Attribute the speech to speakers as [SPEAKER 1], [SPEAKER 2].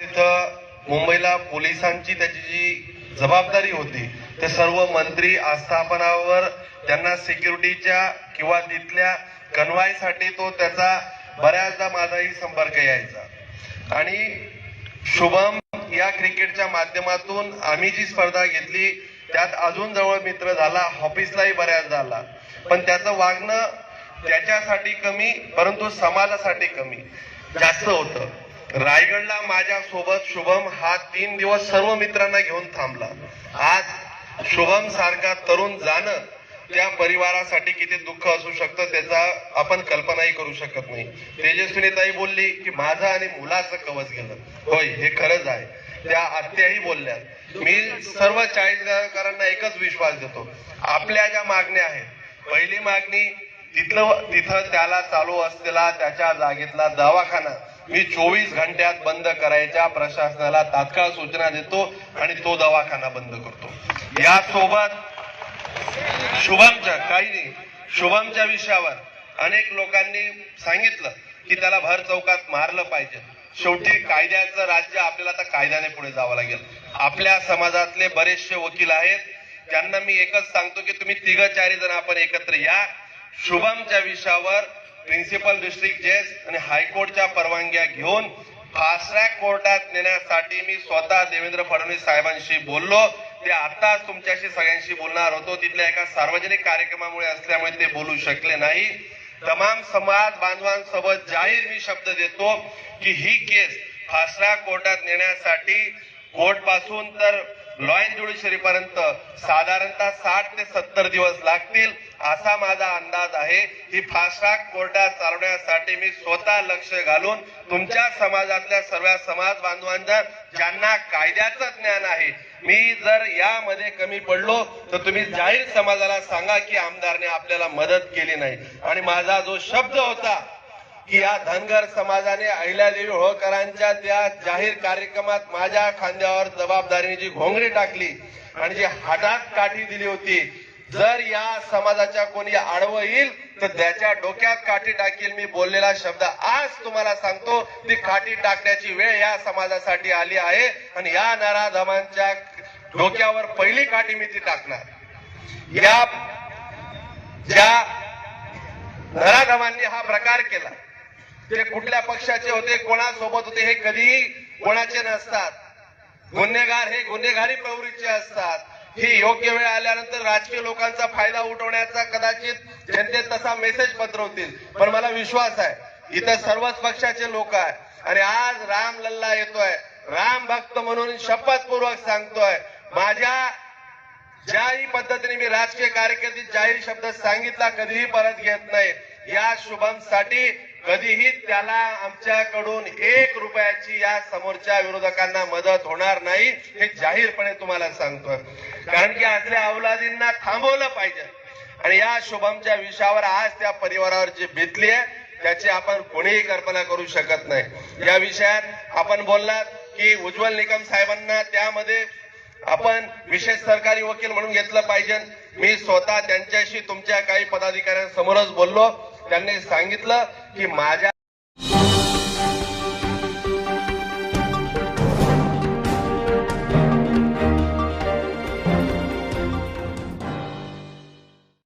[SPEAKER 1] तिथं मुंबईला पोलिसांची त्याची जी जबाबदारी होती ते सर्व मंत्री आस्थापनावर त्यांना सिक्युरिटीच्या किंवा तिथल्या कन्वायसाठी तो त्याचा बऱ्याचदा माझाही संपर्क यायचा. आणि शुभम या क्रिकेटच्या माध्यमातून आम्ही जी स्पर्धा घेतली त्यात अजून जवळ मित्र झाला ऑफिसलाही बऱ्याच झाला पण त्याचं वागणं त्याच्यासाठी कमी परंतु समाजासाठी कमी. जास्त होतं. रायगडला माझ्या सोबत शुभम हा तीन दिवस सर्व मित्रांना घेऊन थांबला. आज शुभम सारखा तरुण जाणं त्या परिवारासाठी किती दुःख असू शकतं त्याचा आपण कल्पनाही करू शकत नाही. तेजस्विनीताई बोलली की माझं आणि मुलाचं कवच गेलं. होय हे खरंच आहे. त्या आत्याही बोलल्या मी सर्व चाळीसगावकरांना एकच विश्वास देतो. आपल्या ज्या मागण्या आहेत पहिली मागणी तिथलं तिथं त्याला चालू असलेला त्याच्या जागेतला दवाखाना मी चोवीस घंट्यात बंद करायच्या प्रशासनाला तात्काळ सूचना देतो आणि तो दवाखाना बंद करतो. यासोबत शुभमच्या काही नाही शुभमच्या विषयावर अनेक लोकांनी सांगितलं की त्याला भर चौकात मारलं पाहिजे. शेवटी कायद्याचं राज्य आपल्याला आता कायद्याने पुढे जावं लागेल. आपल्या समाजातले बरेचसे वकील आहेत त्यांना मी एकच सांगतो की तुम्ही तिघ चारी जण आपण एकत्र या. शुभमच्या विषयावर प्रिन्सिपल डिस्ट्रिक्ट जज आणि हायकोर्टच्या परवानग्या घेऊन फास्ट ट्रॅक कोर्टात नेण्यासाठी मी स्वतः देवेंद्र फडणवीस साहेबांशी बोललो. ते आताच तुमच्याशी सगळ्यांशी बोलणार होतो. तिथल्या एका सार्वजनिक कार्यक्रमामुळे असल्यामुळे ते बोलू शकले नाही. तमाम समाज बांधवांसोबत जाहीर मी शब्द देतो की ही केस फास्ट ट्रॅक कोर्टात नेण्यासाठी कोर्टपासून तर लॉ अँड ज्युडिशरी पर्यंत साधारणतः साठ ते सत्तर दिवस लागतील. असा माझा अंदाज आहे. ही फास्ट ट्रॅक कोर्टात चालवण्यासाठी मी स्वतः लक्ष घालून तुमच्या समाजातल्या सर्व समाज बांधवांच्या ज्यांना कायद्याचं ज्ञान आहे मी जर यामध्ये कमी पडलो तर तुम्ही जाहीर समाजाला सांगा की आमदारने आपल्याला मदत केली नाही. आणि माझा जो शब्द होता की या धनगर समाजाने अहिल्यादेवी होळकरांच्या त्या जाहीर कार्यक्रमात माझ्या खांद्यावर जबाबदारीने जी घोंगडी टाकली आणि जी हातात काठी दिली होती जर या समाजाच्या कोणी आडवं येईल तर त्याच्या डोक्यात काठी टाकील मी बोललेला शब्द आज तुम्हाला सांगतो. ती काठी टाकण्याची वेळ या समाजासाठी आली आहे. आणि या नराधमांच्या डोक्यावर पहिली काठी मी ती टाकणार. या ज्या नराधमांनी हा प्रकार केला ते कुठल्या पक्षाचे होते कोणासोबत होते हे कधीही कोणाचे नसतात. गुन्हेगार हे गुन्हेगारी प्रवृत्तीचे असतात. ही योग्य वेळ आल्यानंतर राजकीय लोकांचा फायदा उठवण्याचा कदाचित जनतेत तसा मेसेज पत्रवतील पण मला विश्वास आहे इथं सर्वच पक्षाचे लोक आहे आणि आज राम लल्ला येतोय. राम भक्त म्हणून शपथपूर्वक सांगतोय. माझ्या ज्याही पद्धतीने मी राजकीय कारकिर्दीत जाहीर शब्द सांगितला कधीही परत घेत नाही. या शुभमसाठी कधीही त्याला आमच्याकडून एक रुपयाची या समोरच्या विरोधकांना मदत होणार नाही हे जाहीरपणे तुम्हाला सांगतोय. कारण की असल्या अवलादींना थांबवलं पाहिजे. आणि या शुभमच्या विषयावर आज त्या परिवारावर जी बेतली आहे त्याची आपण कोणीही कल्पना करू शकत नाही. या विषयात आपण बोललात की उज्ज्वल निकम साहेबांना त्यामध्ये आपण विशेष सरकारी वकील म्हणून घेतलं पाहिजे. मी स्वतः त्यांच्याशी तुमच्या काही पदाधिकाऱ्यांसमोरच बोललो. त्यांनी सांगितलं की माझ्या